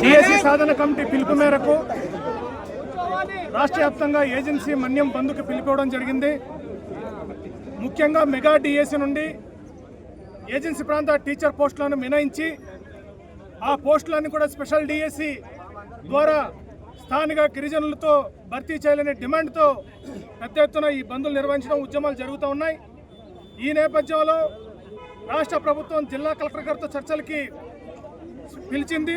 CSC సాధన committee పిలుపు మేరకు రాష్ట్ర వ్యాప్తంగా ఏజెన్సీ మన్యం బంధుకు పిలిపోవడం జరిగింది. ముఖ్యంగా మెగా డిఎస్సి నుండి ఏజెన్సీ ప్రాంత టీచర్ పోస్టులను మినహాయించి ఆ పోస్టులన్నీ కూడా స్పెషల్ డిఎస్సి ద్వారా స్థానిక గిరిజనులతో భర్తీ చేయాలనే డిమాండ్తో పెద్ద ఎత్తున ఈ బంధులు నిర్వహించడం ఉద్యమాలు జరుగుతూ ఉన్నాయి. ఈ నేపథ్యంలో రాష్ట్ర ప్రభుత్వం జిల్లా కలెక్టర్ గారితో చర్చలకి పిలిచింది.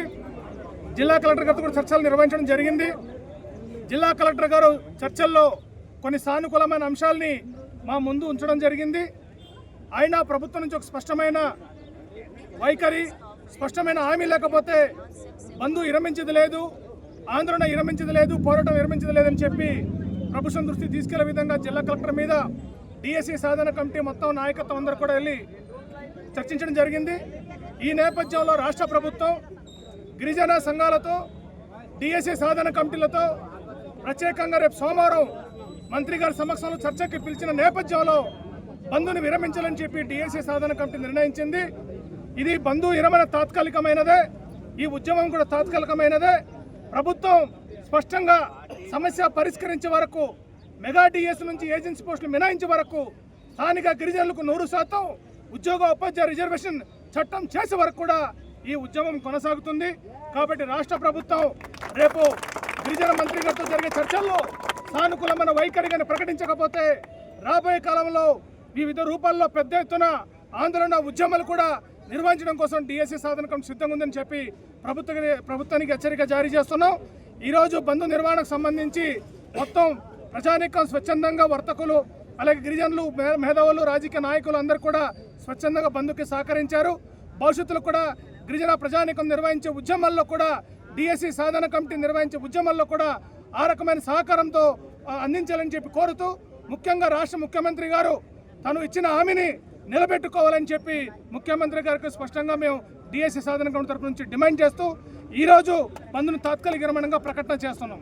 జిల్లా కలెక్టర్ గారితో కూడా చర్చలు నిర్వహించడం జరిగింది. జిల్లా కలెక్టర్ గారు చర్చల్లో కొన్ని సానుకూలమైన అంశాల్ని మా ముందు ఉంచడం జరిగింది. అయినా ప్రభుత్వం నుంచి ఒక స్పష్టమైన వైఖరి స్పష్టమైన హామీ లేకపోతే బంధు విరమించేది లేదు ఆందోళన విరమించేది లేదు పోరాటం విరమించేది లేదని చెప్పి ప్రభుత్వం దృష్టి తీసుకెళ్ళే విధంగా జిల్లా కలెక్టర్ మీద డిఎస్సి సాధన కమిటీ మొత్తం నాయకత్వం అందరూ కూడా వెళ్ళి చర్చించడం జరిగింది. ఈ నేపథ్యంలో రాష్ట్ర ప్రభుత్వం గిరిజన సంఘాలతో డిఎస్ఏ సాధన కమిటీలతో ప్రత్యేకంగా రేపు సోమవారం మంత్రి గారి సమక్షంలో చర్చకి పిలిచిన నేపథ్యంలో బంధుని విరమించాలని చెప్పి డిఎస్ఏ సాధన కమిటీ నిర్ణయించింది. ఇది బంధు విరమణ తాత్కాలికమైనదే ఈ ఉద్యమం కూడా తాత్కాలికమైనదే. ప్రభుత్వం స్పష్టంగా సమస్య పరిష్కరించే వరకు మెగా డిఎస్ నుంచి ఏజెన్సీ పోస్టులు మినాయించే వరకు స్థానిక గిరిజనులకు నూరు శాతం ఉద్యోగ ఉపాధ్యాయ రిజర్వేషన్ చట్టం చేసే వరకు కూడా ఈ ఉద్యమం కొనసాగుతుంది. కాబట్టి రాష్ట్ర ప్రభుత్వం రేపు గిరిజన మంత్రి గారితో జరిగే చర్చల్లో సానుకూలమైన వైఖరిగాని ప్రకటించకపోతే రాబోయే కాలంలో వివిధ రూపాల్లో పెద్ద ఎత్తున ఆందోళన ఉద్యమాలు కూడా నిర్వహించడం కోసం డిఎస్సి సాధన కమిటీ సిద్ధంగా ఉందని చెప్పి ప్రభుత్వ ప్రభుత్వానికి హెచ్చరిక జారీ చేస్తున్నాం. ఈరోజు బంధు నిర్వహణకు సంబంధించి మొత్తం ప్రజానీకం స్వచ్ఛందంగా వర్తకులు అలాగే గిరిజనులు మే- మేధావులు రాజకీయ నాయకులు అందరూ కూడా స్వచ్ఛందంగా బంధుకి సహకరించారు. భవిష్యత్తులో కూడా గిరిజన ప్రజానీకం నిర్వహించే ఉద్యమాల్లో కూడా డిఎస్సి సాధన కమిటీ నిర్వహించే ఉద్యమాల్లో కూడా ఆ రకమైన సహకారంతో అందించాలని చెప్పి కోరుతూ ముఖ్యంగా రాష్ట్ర ముఖ్యమంత్రి గారు తను ఇచ్చిన హామీని నిలబెట్టుకోవాలని చెప్పి ముఖ్యమంత్రి గారికి స్పష్టంగా మేము డిఎస్సి సాధన కమిటీ తరపు నుంచి డిమాండ్ చేస్తూ ఈరోజు బంద్ను తాత్కాలిక విరమణంగా ప్రకటన చేస్తున్నాం.